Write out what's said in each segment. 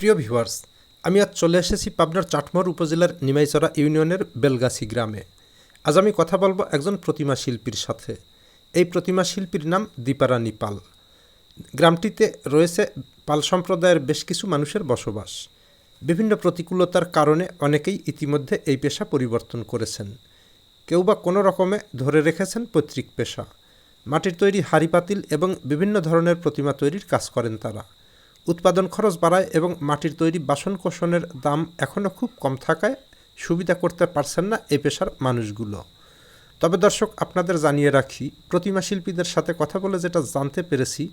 প্রিয় ভিউয়ার্স, আমি আজ চলে এসেছি পাবনার চাটমোহর উপজেলার নিমাইচড়া ইউনিয়নের বেলগাছি গ্রামে। আজ আমি কথা বলব একজন প্রতিমা শিল্পীর সাথে। এই প্রতিমা শিল্পীর নাম দীপারানী পাল গ্রামটিতে রয়েছে পাল সম্প্রদায়ের বেশ কিছু মানুষের বসবাস। বিভিন্ন প্রতিকূলতার কারণে অনেকেই ইতিমধ্যে এই পেশা পরিবর্তন করেছেন। কেউ বা কোনো রকমে ধরে রেখেছেন পৈতৃক পেশা। মাটির তৈরি হাড়ি পাতিল এবং বিভিন্ন ধরনের প্রতিমা তৈরির কাজ করেন তারা। উৎপাদন খরচ বাড়ায় এবং মাটির তৈরি বাসন কোষণের দাম এখনও খুব কম থাকায় সুবিধা করতে পারছেন না এই পেশার মানুষগুলো। তবে দর্শক, আপনাদের জানিয়ে রাখি, প্রতিমা শিল্পীদের সাথে কথা বলে যেটা জানতে পেরেছি,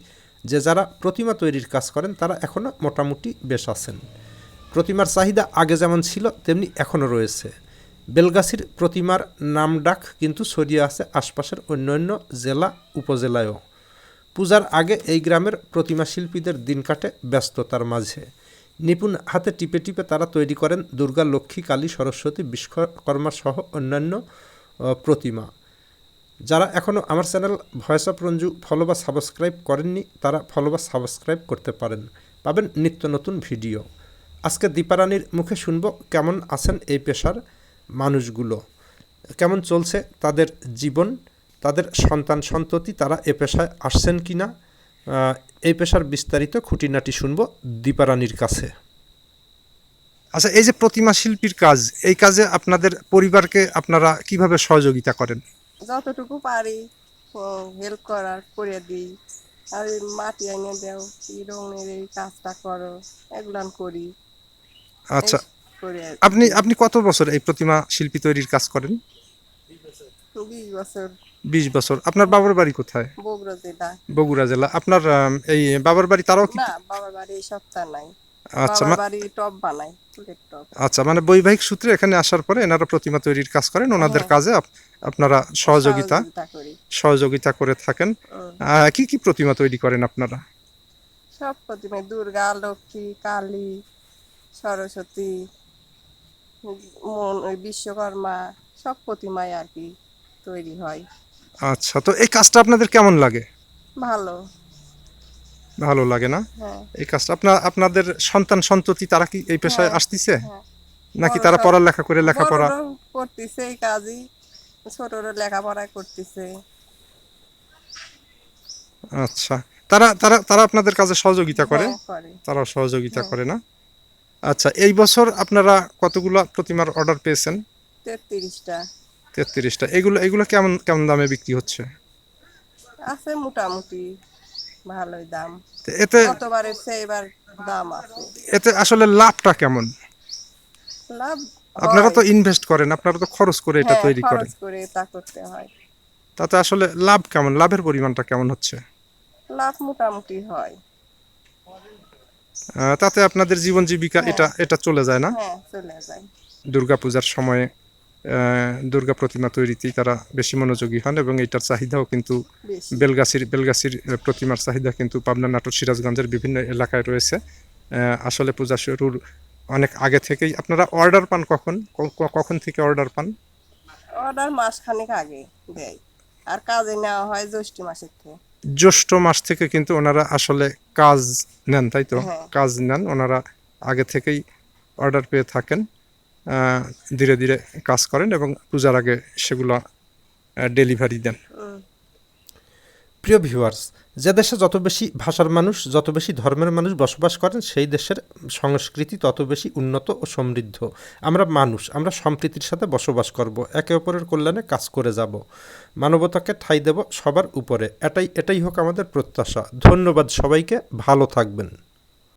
যে যারা প্রতিমা তৈরির কাজ করেন, তারা এখনও মোটামুটি বেশ আছেন। প্রতিমার চাহিদা আগে যেমন ছিল, তেমনি এখনও রয়েছে। বেলগাছির প্রতিমার নাম ডাক কিন্তু ছড়িয়ে আছে আশপাশের অন্যান্য জেলা, উপজেলায়ও। পূজার আগে এই গ্রামের প্রতিমা শিল্পীদের দিন কাটে ব্যস্ততার মাঝে। নিপুণ হাতে টিপে টিপে তারা তৈরি করেন দুর্গা, লক্ষ্মী, কালী, সরস্বতী, বিশ্বকর্মা সহ অন্যান্য প্রতিমা। যারা এখনও আমার channel voice of Ranju follow বা সাবস্ক্রাইব করেননি, তারা ফলো বা সাবস্ক্রাইব করতে পারেন। পাবেন নিত্য নতুন ভিডিও। আজকে দীপারানীর মুখে শুনব কেমন আছেন এই পেশার মানুষগুলো। কেমন চলছে তাদের জীবন? তাদের সন্তান সন্ততি তারা এ পেশায় আসছেন কি না এই পেশার বিস্তারিত খুঁটিনাটি শুনব দীপারানীর কাছে। আচ্ছা এই যে প্রতিমা শিল্পীর কাজ এই কাজে আপনাদের পরিবারকে আপনারা কীভাবে সহযোগিতা করেন? যতটুকু পারি হেল্প করার করে দিই। আর এই মাটি এনে দেও এই রঙের এই কাজটা করো এগুলান করি। আচ্ছা আপনি আপনি কত বছর এই প্রতিমা শিল্পী তৈরির কাজ করেন? বিশ বছর। আপনার বাবার বাড়ি কোথায়? বগুড়া জেলা। বগুড়া জেলা। আপনার এই বাবার বাড়ি তারাও কি? না বাবার বাড়ি এই সপ্তাহ নাই। আচ্ছা বাড়ি টপ বানাই আচ্ছা মানে বৈবাহিক সূত্রে এখানে আসার পরে এনারা প্রতিমা তৈরির কাজ করেন। ওনাদের হ্যাঁ। কাজে আপনারা সহযোগিতা সহযোগিতা করে। থাকেন। কি কি প্রতিমা তৈরি করেন আপনারা? সব প্রতিমা দুর্গা লক্ষ্মী কালী সরস্বতী বিশ্বকর্মা সব প্রতিমাই আর কি তৈরি হয়। আচ্ছা তো এই কাজটা আপনাদের কেমন লাগে? ভালো। ভালো লাগে না? হ্যাঁ। এই কাজটা আপনার আপনাদের সন্তান সন্ততি তারা কি এই পেশায় হ্যাঁ, আসতেছে? হ্যাঁ। নাকি তারা পড়ালেখা করে লেখাপড়া? করতেছে এই কাজই। ছোটরা লেখাপড়া করতেছে। আচ্ছা তারা তারা তারা আপনাদের কাজে সহযোগিতা করে। তারাও সহযোগিতা হ্যাঁ। করে না? আচ্ছা এই বছর আপনারা কতগুলো প্রতিমার অর্ডার পেয়েছেন? তেত্রিশটা। তেত্রিশটা। এগুলো এগুলো কেমন কেমন দামে বিক্রি হচ্ছে? আছে মোটামুটি ভালোই দাম। এতে গতবারের চেয়ে এবার দাম আছে। এতে আসলে লাভটা কেমন? লাভ আপনারা তো ইনভেস্ট করেন আপনারা তো খরচ করে এটা হ্যাঁ, তৈরি খরচ করে তা করতে হয়। তাতে আসলে লাভ কেমন? লাভের পরিমাণটা কেমন হচ্ছে? লাভ মোটামুটি হয়। তাতে আপনাদের জীবন জীবিকা এটা এটা চলে যায় না? হ্যাঁ চলে যায়। দুর্গাপূজার সময়ে দুর্গা প্রতিমা তৈরিতেই তারা বেশি মনোযোগী হন এবং এটার চাহিদাও কিন্তু বেলগাছির বেলগাছির প্রতিমার চাহিদা কিন্তু পাবনা নাটোর সিরাজগঞ্জের বিভিন্ন এলাকায় রয়েছে। আসলে পূজা শুরুর অনেক আগে থেকেই আপনারা অর্ডার পান কখন? কখন থেকে অর্ডার পান? অর্ডার মাস খানেক আগে দেয়। আর কাজে নেওয়া হয় জ্যৈষ্ঠ মাসের থেকে। জ্যৈষ্ঠ মাস থেকে কিন্তু ওনারা আসলে কাজ নেন তাই তো? হ্যাঁ। কাজ নেন ওনারা আগে থেকেই অর্ডার পেয়ে থাকেন। ধীরে ধীরে কাজ করেন এবং পূজার আগে সেগুলো ডেলিভারি দেন। প্রিয় ভিউয়ার্স যে দেশে যত বেশি ভাষার মানুষ, যত বেশি ধর্মের মানুষ বসবাস করেন, সেই দেশের সংস্কৃতি তত বেশি উন্নত ও সমৃদ্ধ। আমরা মানুষ, আমরা সম্প্রীতির সাথে বসবাস করব, একে অপরের কল্যাণে কাজ করে যাব। মানবতাকে ঠাঁই দেব সবার উপরে। এটাই এটাই হোক আমাদের প্রত্যাশা। ধন্যবাদ সবাইকে, ভালো থাকবেন।